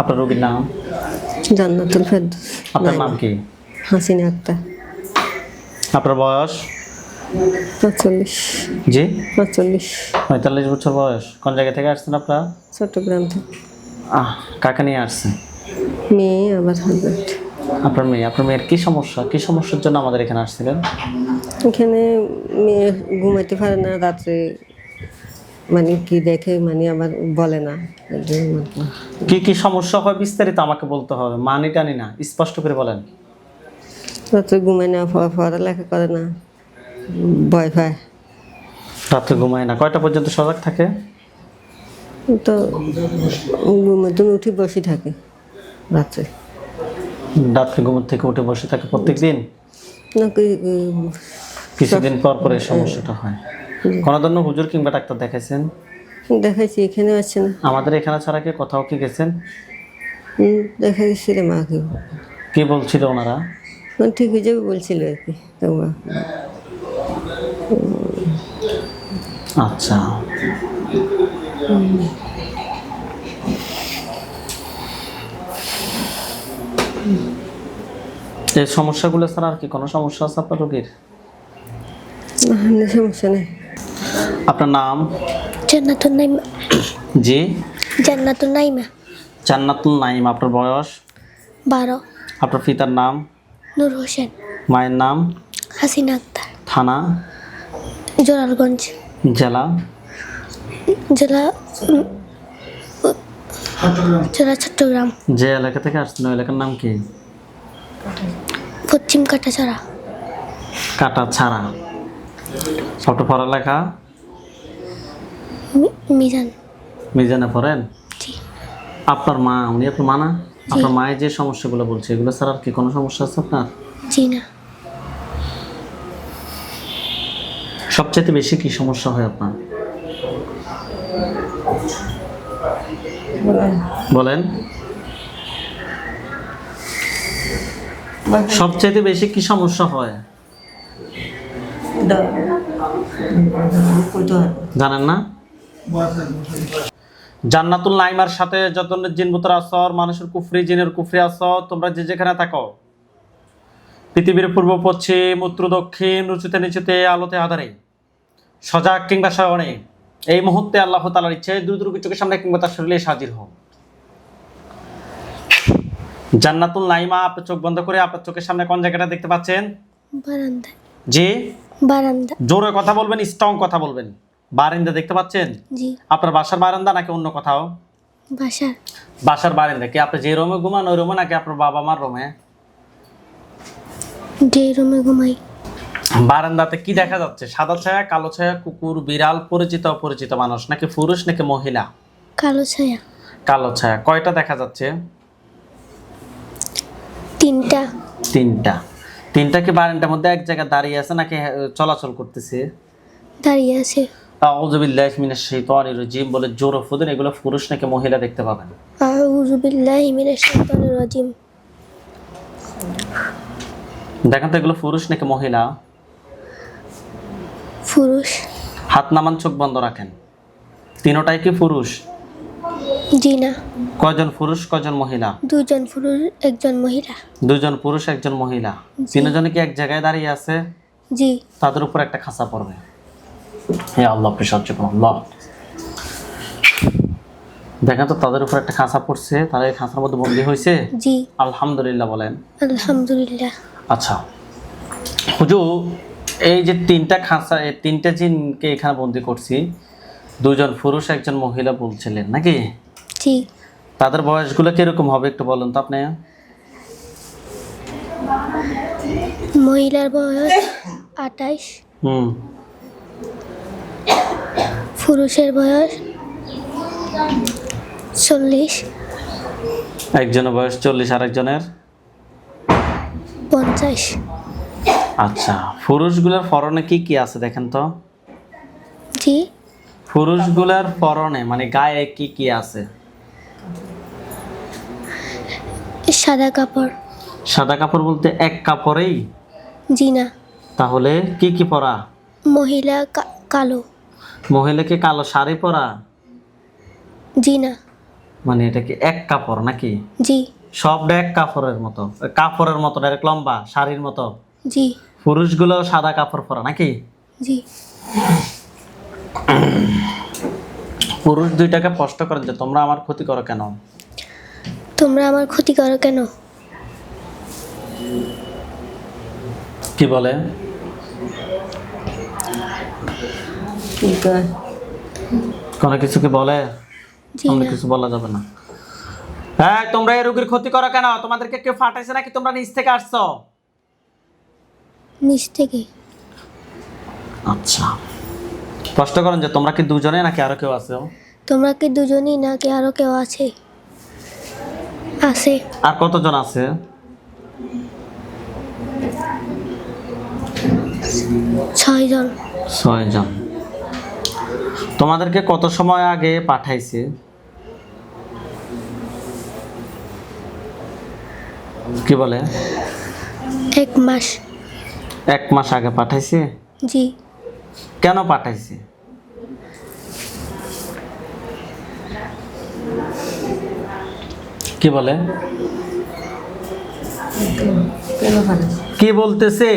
আপনার রোগীর নাম? জান্নাতুল ফেরদৌস। আপনার নাম কি? হাসিনা আক্তার। আপনার বয়স? পাঁচচল্লিশ জি? পাঁচচল্লিশ পঁয়তাল্লিশ বছর বয়স। কোন জায়গা থেকে আসছেন আপনারা? চট্টগ্রাম থেকে। আহ কাকে নিয়ে আসছেন? মেয়ে আবার হাজব্যান্ড আপনার মেয়ে আপনার মেয়ের কি সমস্যা? কি সমস্যার জন্য আমাদের এখানে আসছিলেন? এখানে মেয়ে ঘুমাইতে পারে না রাত্রে মানে কি দেখে মানে আবার বলে না। কি। কি সমস্যা হয় বিস্তারিত আমাকে বলতে হবে? মানি টানি না স্পষ্ট করে বলেন। রাত্রে ঘুমায় না পড়া- পড়ালেখা করে না ভয় পায়। রাত্রে ঘুমায় না কয়টা পর্যন্ত সজাগ থাকে? তো ঘুমাতে উঠে বসে থাকে রাত্রে। রাত্রে ঘুম থেকে উঠে বসে থাকে প্রত্যেক দিন কিছুদিন পর পর সমস্যাটা হয়। কোনো হুজুর কিংবা ডাক্তার দেখাইছেন? দেখাইছি এখানে আসছে না। আমাদের এখানে ছাড়া কি কোথাও কি গেছেন? দেখা গেছিল মাকে কি বলছিল ওনারা? ঠিক হয়ে যাবে বলছিল আর কি তো আচ্ছা। এই সমস্যাগুলো ছাড়া আর কি কোনো সমস্যা আছে আপনার রোগীর? সমস্যা নেই। আপনার নাম? জান্নাতুল নাইমা। জি। জান্নাতুল নাইমা। জান্নাতুল নাইম আপনার বয়স? বারো। আপনার পিতার নাম? নূর হোসেন। মায়ের নাম? হাসিনা আক্তার। থানা? জোরারগঞ্জ জেলা? জেলা জেলা চট্টগ্রাম। যে এলাকা থেকে আসছেন ওই এলাকার নাম কি? পশ্চিম কাটাছড়া। কাটা ছাড়া আপনার পড়ালেখা? মিজান। মিজানে পড়েন? আপনার মা উনি আপনার মা না আপনার মায়ের যে সমস্যাগুলো বলছে এগুলো ছাড়া আর কি কোনো সমস্যা আছে আপনার? জি না। সবচেয়ে বেশি কি সমস্যা হয় আপনার? বলেন। সবচেয়ে বেশি কি সমস্যা হয়? জানেন না? জান্নাতুল নাইমার সাথে যত জিনবুতর আসর মানুষের কুফরি জিনের কুফরি আসর তোমরা যে যেখানে থাকো। পৃথিবীর পূর্ব পশ্চিম উত্তর দক্ষিণ উঁচুতে নিচুতে আলোতে আধারে সজাগ কিংবা শয়নে এই মুহূর্তে আল্লাহ তালার ইচ্ছে দ্রুত দ্রুত চোখের সামনে কিংবা তার শরীরে হাজির হও। জান্নাতুল নাইমা আপনার চোখ বন্ধ করে আপনার চোখের সামনে কোন জায়গাটা দেখতে পাচ্ছেন? বারান্দা যে বারান্দা জোরে কথা বলবেন স্ট্রং কথা বলবেন। বারিন্দা দেখতে পাচ্ছেন? আপনার বাসার বারান্দা নাকি অন্য কোথাও? বাসার। বাসার বারান্দা কি আপনি যে রুমে ঘুমান ওই রুমে নাকি আপনার বাবা মার রুমে? যে রুমে ঘুমাই। বারান্দাতে কি দেখা যাচ্ছে? সাদা ছায়া কালো ছায়া কুকুর বিড়াল পরিচিত অপরিচিত মানুষ নাকি পুরুষ নাকি মহিলা? কালো ছায়া। কালো ছায়া। কয়টা দেখা যাচ্ছে? তিনটা। তিনটা। তিনটা কি বারান্দার মধ্যে এক জায়গায় দাঁড়িয়ে আছে নাকি চলাচল করতেছে? দাঁড়িয়ে আছে। আউযুবিল্লাহি মিনাশ শাইতানির রাজিম বলে জোর ফুদিন এগুলো পুরুষ নাকি মহিলা দেখতে পাবেন? আউযু বিল্লাহি মিনাশ শাইতানির রাজিম। দেখেন তো এগুলো পুরুষ নাকি মহিলা? পুরুষ। হাত নামান চোখ বন্ধ রাখেন। তিনোটাই কি পুরুষ? জি না। কয়জন পুরুষ কয়জন মহিলা? দুজন পুরুষ একজন মহিলা। দুজন পুরুষ একজন মহিলা। তিনজনে কি এক জায়গায় দাঁড়িয়ে আছে? জি। তাদের উপর একটা খাঁচা পড়বে। হে আল্লাহ আপনি সাহায্য করুন আল্লাহ। দেখেন তো তাদের উপর একটা খাঁচা পড়ছে তারা এই খাঁচার মধ্যে বন্দী হয়েছে? জি। আলহামদুলিল্লাহ বলেন। আলহামদুলিল্লাহ। আচ্ছা। হুজুর এই যে তিনটা খাঁচা এই তিনটা জিনকে এখানে বন্দি করছি দুজন পুরুষ একজন মহিলা বলছিলেন নাকি? জি। তাদের বয়সগুলো কীরকম হবে একটু বলুন তো আপনি? মহিলার বয়স আঠাইশ। হুম। পুরুষের বয়স চল্লিশ। একজনের বয়স চল্লিশ আর একজনের পঞ্চাশ। আচ্ছা পুরুষগুলোর পরনে কি কি আছে দেখেন তো? জি। পুরুষগুলার পরনে মানে গায়ে কি কি আছে? সাদা কাপড়। সাদা কাপড় বলতে এক কাপড়েই? জি না। তাহলে কি কি পরা? মহিলা কালো। মহিলাকে কালো শাড়ি পরা? জি না। মানে এটা কি এক কাপড় নাকি? জি। সবটা এক কাপড়ের মতো। কাপড়ের মতো ডাইরেক্ট লম্বা শাড়ির মতো? জি। পুরুষগুলো সাদা কাপড় পরা নাকি? জি। পুরুষ দুইটাকে স্পষ্ট করেন যে তোমরা আমার ক্ষতি করো কেন? তোমরা আমার ক্ষতি করো কেন? কি বলে? কি কয় কোনো কিছু কি বলে অন্য কিছু বলা যাবে না। হ্যাঁ তোমরা এই রোগীর ক্ষতি করো কেন? তোমাদেরকে কেউ ফাটাইছে নাকি তোমরা নিচ থেকে আসছো? নিচ থেকে। আচ্ছা। স্পষ্ট করেন যে তোমরা কি দুজনে নাকি আরও কেউ আছে? তোমরা কি দুজনই নাকি আরও কেউ আছে? আছে। আর কতজন আছে? ছয়জন। ছয়জন। তোমাদেরকে কত সময় আগে পাঠাইছে? কি বলে? এক মাস। এক মাস আগে পাঠাইছে? জি। কেন পাঠাইছে? কি বলে? কি বলতেছে?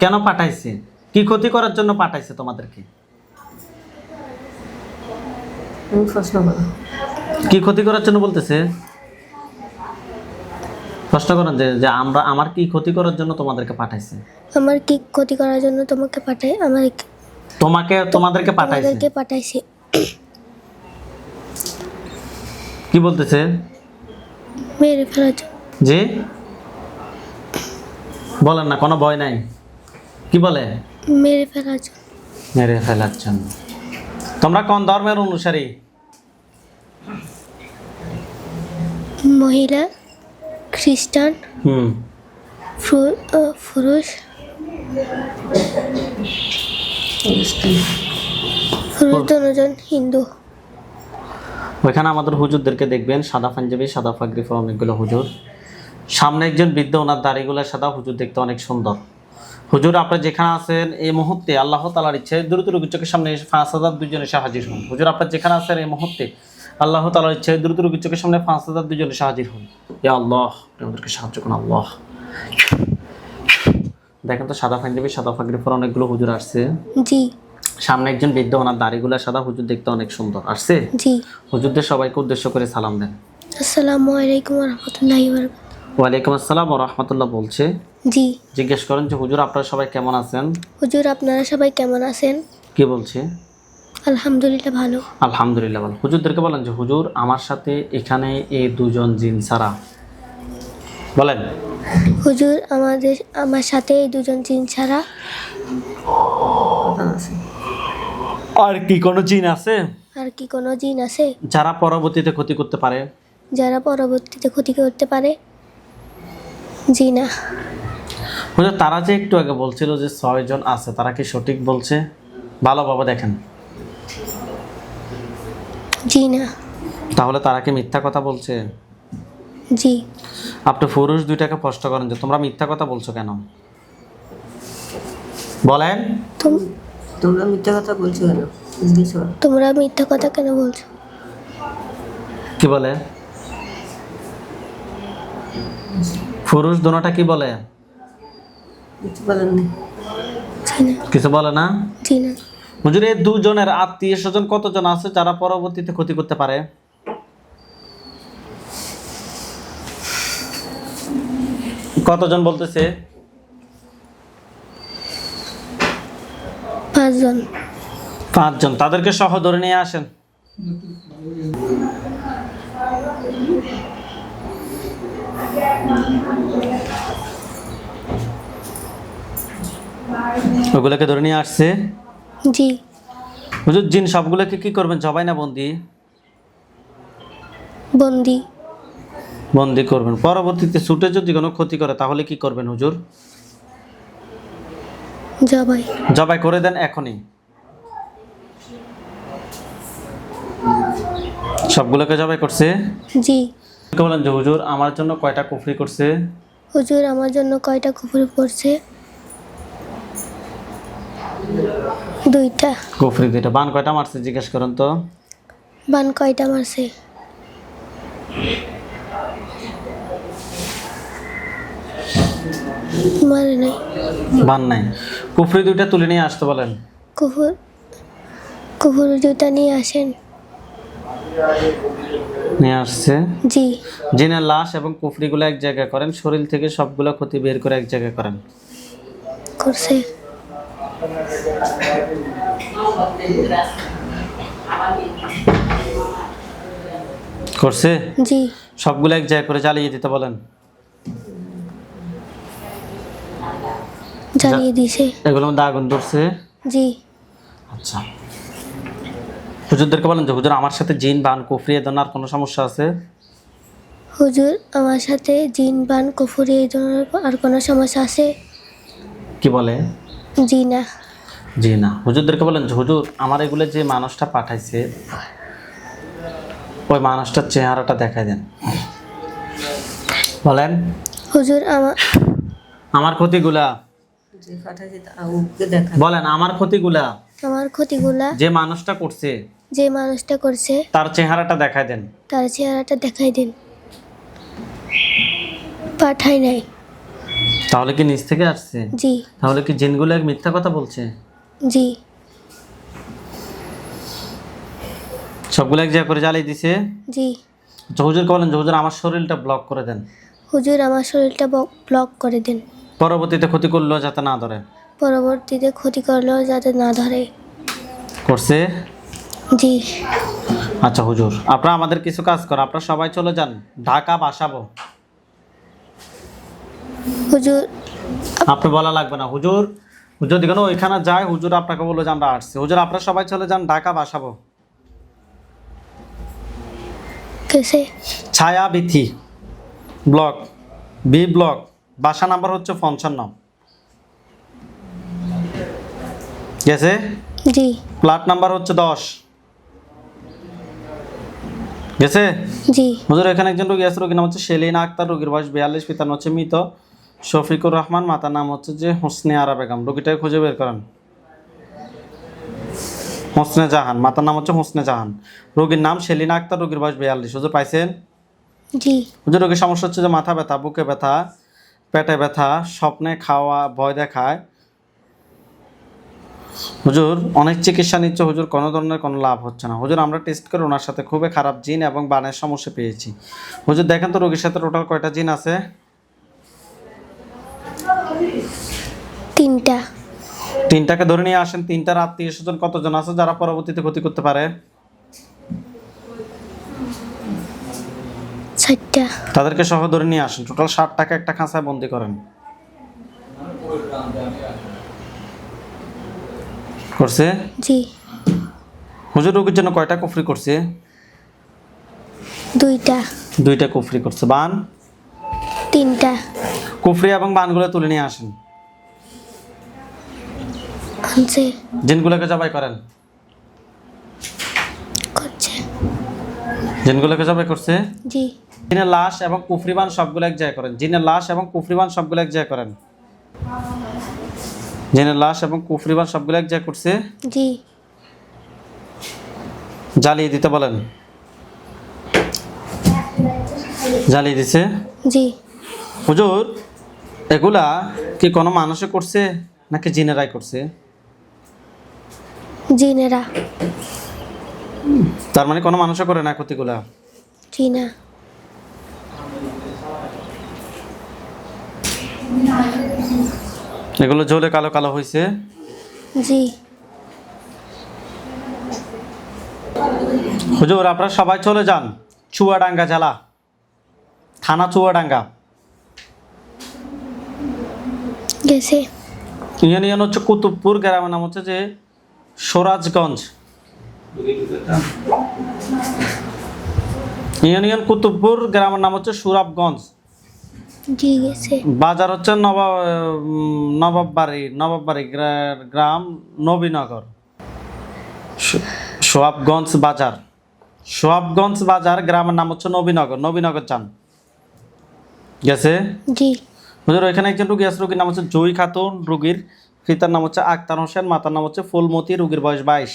কেন পাঠাইছে? কি ক্ষতি করার জন্য পাঠাইছে তোমাদেরকে? প্রশ্ন করো কি ক্ষতি করার জন্য বলতেছে? প্রশ্ন করেন যে যে আমরা আমার কি ক্ষতি করার জন্য তোমাদেরকে পাঠাইছে? আমার কি ক্ষতি করার জন্য তোমাকে পাঠাই আমার তোমাকে তোমাদেরকে পাঠাইছে। তোমাদেরকে পাঠাইছে। কি বলতেছে? মেরে ফেলার জন্য। জি? বলেন না কোনো ভয় নাই। কি বলে? মেরে ফেলার জন্য। মেরে ফেলার জন্য। তোমরা কোন ধর্মের অনুসারী? মহিলা খ্রিস্টান হুম। পুরুষ। পুরুষ দুজন হিন্দু। ওইখানে আমাদের হুজুরদেরকে দেখবেন সাদা পাঞ্জাবি সাদা পাগড়ি পরা অনেকগুলো হুজুর। সামনে একজন বৃদ্ধ ওনার দাড়িগুলো সাদা হুজুর দেখতে অনেক সুন্দর। হুজুর আপনার যেখানে আছেন এই মুহূর্তে আল্লাহ তালার ইচ্ছে দ্রুত রোগীর চোখের সামনে পাঁচ হাজার দুজন এসে হাজির হন। হুজুর আপনার যেখানে আছেন এই মুহূর্তে আল্লাহ তালার ইচ্ছে দ্রুত রোগীর চোখের সামনে পাঁচ হাজার দুজন এসে হাজির হন। ইয়া আল্লাহ আমাদেরকে সাহায্য করুন আল্লাহ। দেখেন তো সাদা পাঞ্জাবি সাদা পাগড়ি পর অনেকগুলো হুজুর আসছে। জি। সামনে একজন বৃদ্ধ ওনার দাড়িগুলো সাদা হুজুর দেখতে অনেক সুন্দর। আসছে? জি। হুজুরদের সবাইকে উদ্দেশ্য করে সালাম দেন। আসসালামু আলাইকুম রহমতুল্লাহি ওয়ালাইকুম আসসালাম ও রহমতুল্লাহ বলছে জি। জিজ্ঞেস করেন যে হুজুর আপনারা সবাই কেমন আছেন? হুজুর আপনারা সবাই কেমন আছেন? কি বলছে? আলহামদুলিল্লাহ ভালো। আলহামদুলিল্লাহ ভালো। হুজুরদেরকে বলেন যে হুজুর আমার সাথে এখানে এই দুজন জিন ছাড়া। বলেন। হুজুর আমাদের আমার সাথে এই দুজন জিন ছাড়া আর কি কোনো জিন আছে? আর কি কোনো জিন আছে? যারা পরবর্তীতে ক্ষতি করতে পারে? যারা পরবর্তীতে ক্ষতি করতে পারে? জি না। হুজুর তারা যে একটু আগে বলছিল যে ছয়জন আছে তারা কি সঠিক বলছে? ভালো ভালোভাবে দেখেন। জি না। তাহলে তারা কি মিথ্যা কথা বলছে? জি। আপনি পুরুষ দুইটাকে প্রশ্ন করেন যে তোমরা মিথ্যা কথা বলছো কেন? বলেন। তুম- তোমরা মিথ্যা কথা বলছো কেন? জিজ্ঞেস করো তোমরা মিথ্যা কথা কেন বলছো? কি বলে? পুরুষ দোনোটা কি বলে? কিছু বলে না। হুজুর এই দুজনের আত্মীয় স্বজন কতজন আছে যারা পরবর্তীতে ক্ষতি করতে পারে? কতজন বলতেছে? পাঁচজন। পাঁচজন। তাদেরকে সহ ধরে নিয়ে আসেন। ওগুলোকে ধরে নিয়ে আসছে? জি। হুজুর জিন সবগুলোকে কি করবেন? জবাই না বন্দি? বন্দি। বন্দি করবেন। পরবর্তীতে ছুটে যদি কোনো ক্ষতি করে তাহলে কি করবেন হুজুর? জবাই। জবাই করে দেন এখনই। সবগুলোকে জবাই করছে? জি। বলেন যে হুজুর আমার জন্য কয়টা কুফরি করছে? হুজুর আমার জন্য কয়টা কুকুর পড়ছে দুইটা। কুফরি দুইটা। বান কয়টা মারছে জিজ্ঞেস করেন তো। বান কয়টা মারছে? মারে নাই। বান নাই। কুফরি দুইটা তুলে নিয়ে আসতে বলেন। কুকুর কুকুর দুইটা নিয়ে আসেন। নিয়ে আসছে। জি। জিনের লাশ এবং কুফরিগুলো এক জায়গায় করেন শরীর থেকে সবগুলো ক্ষতি বের করে এক জায়গায় করেন। করছে। করছে? জি। সবগুলো এক জায়গায় করে জ্বালিয়ে দিতে বলেন। জ্বালিয়ে দিছে এগুলোর মধ্যে আগুন ধরছে। জি। আচ্ছা। হুজুরদেরকে বলেন যে হুজুর আমার সাথে জিন বান কুফরি এ ধরনের আর কোনো সমস্যা আছে? হুজুর আমার সাথে জিন বান কুফুরি ধরনের আর কোনো সমস্যা আছে? কি বলে? জি না। জি না। হুজুরদেরকে বলেন যে হুজুর আমার এগুলো যে মানুষটা পাঠাইছে ওই মানুষটার চেহারাটা দেখাই দেন। বলেন। হুজুর আমার আমার ক্ষতিগুলা। যে পাঠাইছে তা ওকে দেখা বলেন আমার ক্ষতিগুলা। আমার ক্ষতিগুলা যে মানুষটা করছে যে মানুষটা করছে তার চেহারাটা দেখাই দেন। তার চেহারাটা দেখাই দিন। পাঠাই নাই। তাহলে কি নিচ থেকে আসছে? জি। তাহলে কি জিনগুলো এক মিথ্যা কথা বলছে? জি। সবগুলো এক জায়গা করে জ্বালিয়ে দিছে? জি। তো হুজুরকে বলেন হুজুর আমার শরীরটা ব্লক করে দেন। হুজুর আমার শরীরটা ব্লক করে দিন। পরবর্তীতে ক্ষতি করল যাতে না ধরে? পরবর্তীতে ক্ষতি করলেও যাতে না ধরে। করছে? জি। আচ্ছা হুজুর আপনারা আমাদের কিছু কাজ করেন। আপনারা সবাই চলে যান। ঢাকা বাসাবো। হুজুর আপনি বলা লাগবে না। হুজুর যদি কোনো ওইখানে যায় হুজুর আপনাকে বলল যে আমরা আসছি। হুজুর আপনারা সবাই চলে যান Dhaka Basabo. Chhaya Bithi block B block বাসা নাম্বার হচ্ছে পঞ্চান্ন। গেছে জি। প্লাট নাম্বার হচ্ছে দশ। গেছে জি। হুজুর এখানে একজন রোগী আছে রোগীর নাম হচ্ছে সেলিনা আক্তার রোগীর বয়স বিয়াল্লিশ পিতার নাম হচ্ছে মৃত। শফিকুর রহমান মাতার নাম হচ্ছে যে হোসনে আরা বেগম। রোগীটাকে খুঁজে বের করেন। হোসনে জাহান মাতার নাম হচ্ছে হোসনে জাহান। রোগীর নাম সেলিনা আক্তার রোগীর বয়স বিয়াল্লিশ। হুজুর পাইছেন? জি। হুজুর রোগীর সমস্যা হচ্ছে যে মাথা ব্যথা বুকে ব্যথা পেটে ব্যথা স্বপ্নে খাওয়া ভয় দেখায়। হুজুর অনেক চিকিৎসা নিচ্ছে। হুজুর কোনো ধরনের কোনো লাভ হচ্ছে না। হুজুর আমরা টেস্ট করে ওনার সাথে খুবই খারাপ জিন এবং বানের সমস্যা পেয়েছি। হুজুর দেখেন তো রোগীর সাথে টোটাল কয়টা জিন আছে? তিনটা। তিনটাকে ধরে নিয়ে আসেন তিনটার আত্মীয় স্বজন কতজন? আছে যারা পরবর্তীতে ক্ষতি করতে পারে? তাদেরকে সহ ধরে নিয়ে আসেন। টোটাল ষাট টাকা একটা খাঁচায় বন্দি করেন। করছে? জি। হুজুর রোগীর জন্য কয়টা কুফরি করছে? দুইটা। দুইটা কুফরি করছে। বান? তিনটা। কুফরি এবং বানগুলো তুলে নিয়ে আসেন। আনছে জিনগুলোকে জবাই করেন। করছে। জিনগুলোকে জবাই করছে? জি। জিনের লাশ এবং কুফরিবান সবগুলো এক জায়গায় করেন। জিনের লাশ এবং কুফরিবান সবগুলো এক জায়গায় করেন। জিনের লাশ এবং কুফরিবান সবগুলো এক জায়গায় করছে? জি। জ্বালিয়ে দিতে বলেন। জ্বালিয়ে দিছে? জি। হুজুর এগুলা কি কোনো মানুষে করছে নাকি জিনেরাই করছে? জিনেরা। তার মানে কোনো মানুষে করে না ক্ষতিগুলা? জি না এগুলো জ্বলে কালো কালো হয়েছে জি। হুজুর আপনারা সবাই চলে যান। চুয়াডাঙ্গা জেলা। থানা চুয়াডাঙ্গা। গেছে। ইউনিয়ন হচ্ছে কুতুবপুর গ্রামের নাম হচ্ছে যে সোরাজগঞ্জ। ইউনিয়ন কুতুবপুর গ্রামের নাম হচ্ছে সুরাবগঞ্জ। বাজার হচ্ছে নবাব নবাববাড়ি নবাববাড়ি গ্রা- গ্রাম নবীনগর। সো- সোয়াবগঞ্জ বাজার। সোয়াবগঞ্জ বাজার গ্রামের নাম হচ্ছে নবীনগর নবীনগর চান। গেছে? জি। হুজুর ওইখানে একজন রুগী আছে রুগীর নাম হচ্ছে জুই খাতুন রুগীর পিতার নাম হচ্ছে আক্তার হোসেন মাতার নাম হচ্ছে ফুলমতি রুগীর বয়স বাইশ।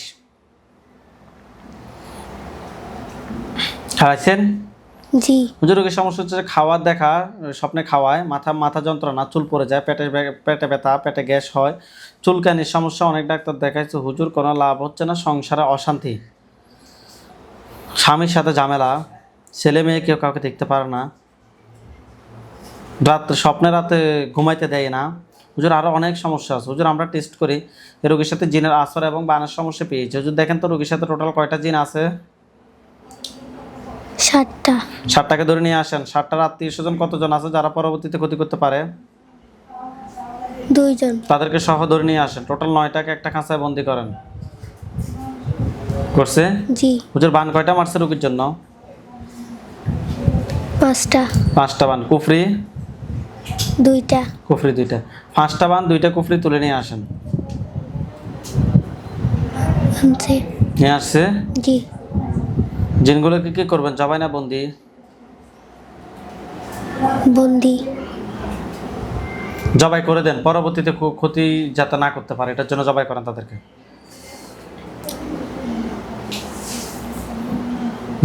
খাওয়াইছেন? জি। হুজুর রোগীর সমস্যা হচ্ছে খাওয়ার দেখা স্বপ্নে খাওয়ায় মাথা মাথা যন্ত্রণা চুল পড়ে যায় পেটে পেটে ব্যথা পেটে গ্যাস হয় চুলকানির সমস্যা অনেক ডাক্তার দেখাইছে হুজুর কোনো লাভ হচ্ছে না সংসারে অশান্তি। স্বামীর সাথে ঝামেলা ছেলে মেয়ে কেউ কাউকে দেখতে পারে না। রাত্রে স্বপ্নে রাতে ঘুমাইতে দেয় না। হুজুর আরও অনেক সমস্যা আছে। হুজুর আমরা টেস্ট করি রোগীর সাথে জিনের আসর এবং বানের সমস্যা পেয়েছি। হুজুর দেখেন তো রোগীর সাথে টোটাল কয়টা জিন আছে? সাতটা। ষাটটাকে ধরে নিয়ে আসেন। ষাটটার আত্মীয় স্বজন কতজন আছে যারা পরবর্তীতে ক্ষতি করতে পারে? দুইজন। তাদেরকে সহ ধরে নিয়ে আসেন। টোটাল নয়টাকে একটা খাঁচায় বন্দি করেন। করছে? জি। হুজুর বান কয়টা মারছে রুগীর জন্য? পাঁচটা। পাঁচটা বান। কুফরি? দুইটা। কুফরি দুইটা। পাঁচটা বান দুইটা কুফরি তুলে নিয়ে আসেন। নিয়ে আসছে? জি। জিনগুলোকে কি করবেন জবাই না বন্দি? বন্দি। জবাই করে দেন পরবর্তীতে ক্ষতি যাতে না করতে পারে এটার জন্য জবাই করেন তাদেরকে।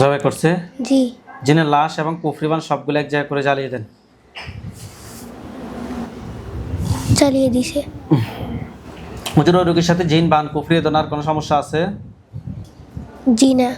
জবাই করছে? জি। জিনের লাশ এবং কুফরিবান সবগুলো এক জায়গায় করে জ্বালিয়ে দেন। চালিয়ে দিছে। মুজুর রোগীর সাথে জিন বান কুফরি দনার কোনো সমস্যা আছে? জি না।